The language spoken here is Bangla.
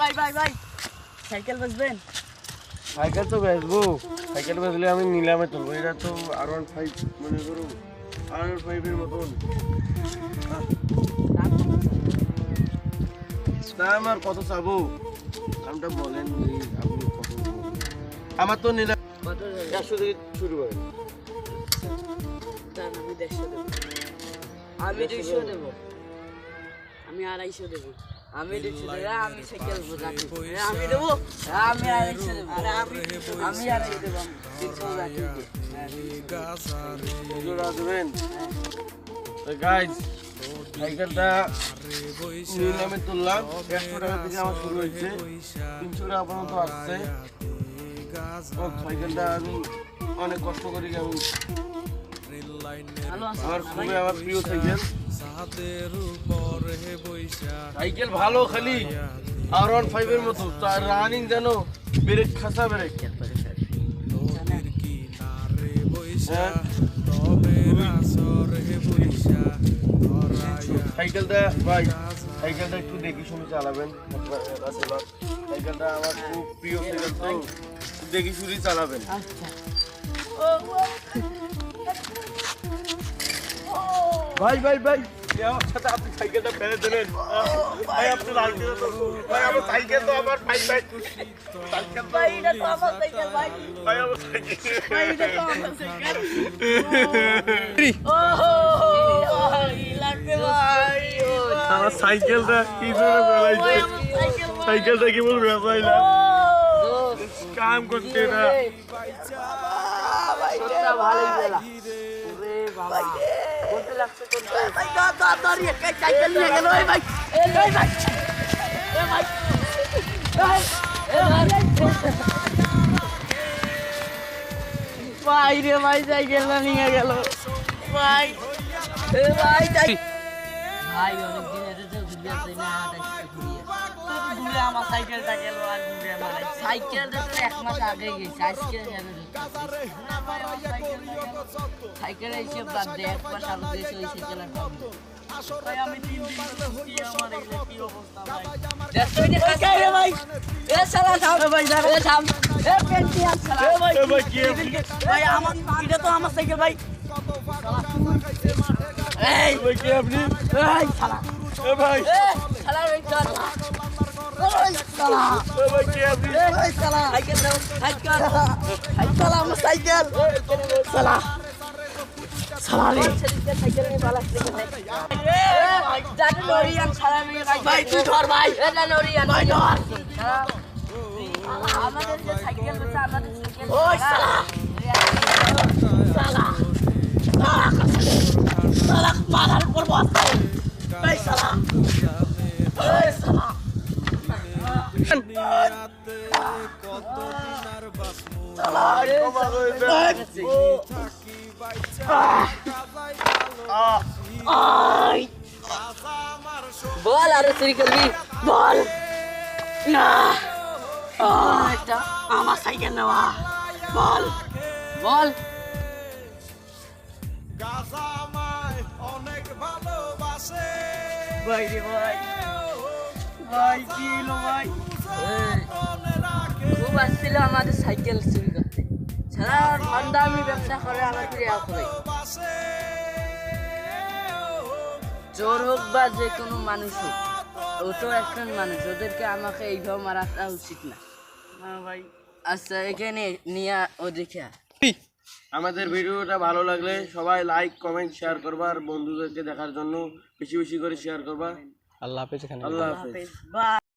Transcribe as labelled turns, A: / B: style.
A: ভাই ভাই ভাই। সাইকেল বেচবেন?
B: সাইকেল তো বেচবো। সাইকেল বেচলে আমি নিলামে তুলবো এটা তো আর ওয়ান ফাইভ মনে করো আর ওয়ান ফাইভের মতন। দাম আর কত চাবো? দামটা বলেন আপনি কত আমার তো নিলাম। একশো থেকে শুরু
A: দেবো। আমি দুইশো দেবো। আমি আড়াইশো দেবো। আমি আমি সাইকেল রাখি আমি দেবো। আমি আড়াইশো দেবো আমি আমি আড়াইশো দেবো আমি তিনশো রাখি
B: জোড়া দেবেন তো গাইজ সাইকেলটা নিলামে তুললাম একশো টাকা থেকে আমার শুরু হয়েছে। তিনশো টাকা পর্যন্ত আসছে। সাইকেলটা আমি অনেক কষ্ট করি আমি আমার খুবই আমার প্রিয় সাইকেল সাইকেল ভালো খালি আর ওয়ান ফাইভের মতো তার রানিং যেন ব্রেক খাসা ব্রেক হ্যাঁ সাইকেলটা ভাই সাইকেলটা একটু দেখি শুনে চালাবেন। সাইকেলটা আমার খুব প্রিয় সাইকেল তো দেখি শুনে চালাবেন
A: আচ্ছা
B: ভাই ভাই ভাই। আপনি সাইকেলটা ফেলে দিলেন ভাই আপনি সাইকেল তো ভাই আমার সাইকেল তো আমার ভাই ভাই। সাইকেল
A: ভাই এটা তো আমার সাইকেল ভাই।
B: ভাই আমার সাইকেল।
A: ভাই এটা তো আমার সাইকেল। ও লাগবে ভাই
B: আমার সাইকেলটা কি
A: ভাই
B: সাইকেলটা কি বলব বেলাইলা
A: ও।
B: কাম করতে না।
A: ভালোই গেলা বাবা। ভাই সাইকেল রে ভাই সাইকেলটা নিয়ে গেল ভাই ভাই ভাই আমার সাইকেলটা গেল আর ঘুরে সাইকেলটা এক মাস আগে গেছে আজকে সাইকেল এসে বাদ দে এক মাস ওই দিন কি আমার সাইকেল ভাই।
B: আপনি? ভাই।
A: আমাদের যে সাইকেল আছে আমাদের সাইকেল ওই শালা শালা শালা মারার পর বস এই শালা এই শালা আই বল আরে চুরি করবি? বল। না। আমার সাইকেল নেওয়া। বল। বল। ভাই রে ভাই ভাই কি হলো ভাই? খুব আসছিল আমাদের সাইকেল চুরি করতে। সারা ঠান্ডা আমি ব্যবসা করে আমাদের করে চোর হোক বা যে কোনো মানুষ হোক ও তো একজন মানুষ ওদেরকে আমাকে এইভাবে মারাটা উচিত না। ভাই। আচ্ছা এখানে নিয়ে ও দেখে
B: আমাদের ভিডিওটা ভালো লাগলে সবাই লাইক কমেন্ট শেয়ার করবা আর বন্ধুদেরকে দেখার জন্য বেশি বেশি করে শেয়ার করবা।
C: আল্লাহ হাফেজ এখানে
B: আল্লাহ হাফেজ।
A: বাই